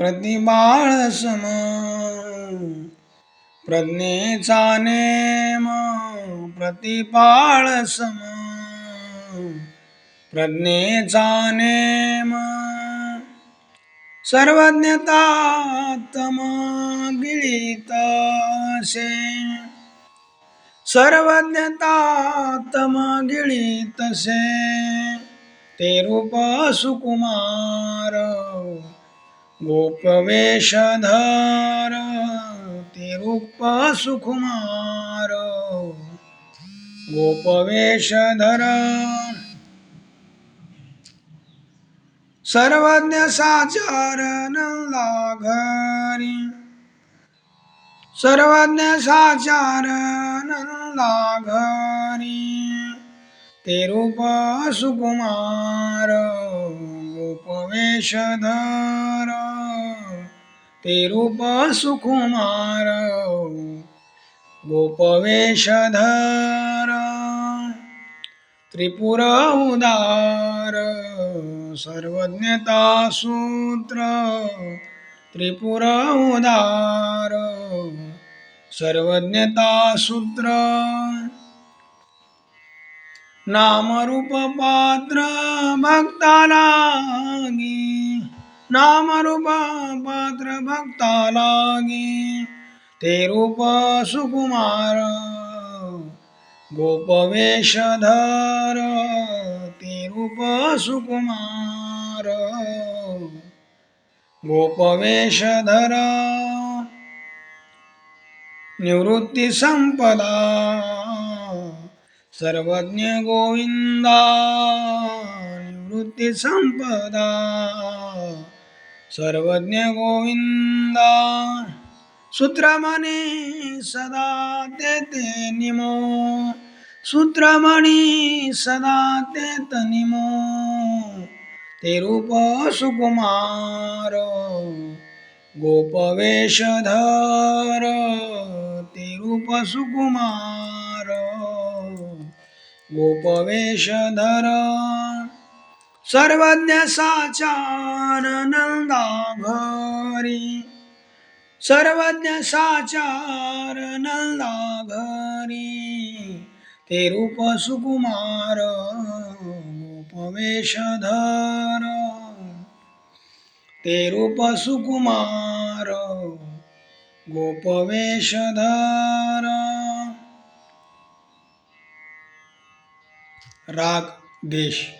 प्रतिबाळ सम प्रज्ञेचा name प्रतिपाळ सम प्रज्ञेचा name सर्वज्ञतात्म गिळीतसे सर्वज्ञतात्म गिळीतसे ते रूप सुकुमार. गोपवेशधर तिरुप्पा सुकुमार गोपवेशधर सर्वज्ञ साचारण लाघरी। सर्वज्ञ साचारण लाघरी। ते सुकुमार गोपवेशधर ते रूप सुकुमार गोपवेशधर त्रिपुर उदार सर्वज्ञता सूत्र त्रिपुर उदार सर्वज्ञता सूत्र नामरूप पात्र भक्तालागी नामरूपा पात्र भक्तालागी ते रूप सुकुमार गोपवेशधर. ते रूप सुकुमार गोपवेशधर. निवृत्ती संपदा सर्वज्ञ गोविंदा. निवृत्ती संपदा सर्वज्ञ गोविंदा सूत्रमणि सदा तेते निमो। सूत्रमणि सदा तेत निमो। ते रूप सुकुमार। गोपवेशधर ते रूप सुकुमार। गोपवेशधर सर्वज्ञ साचार नंदा घरी सर्वज्ञ साचार नंदा घरी ते रूप सुकुमार गोपवेशधर ते रूप सुकुमार गोपवेशधर। राग देश।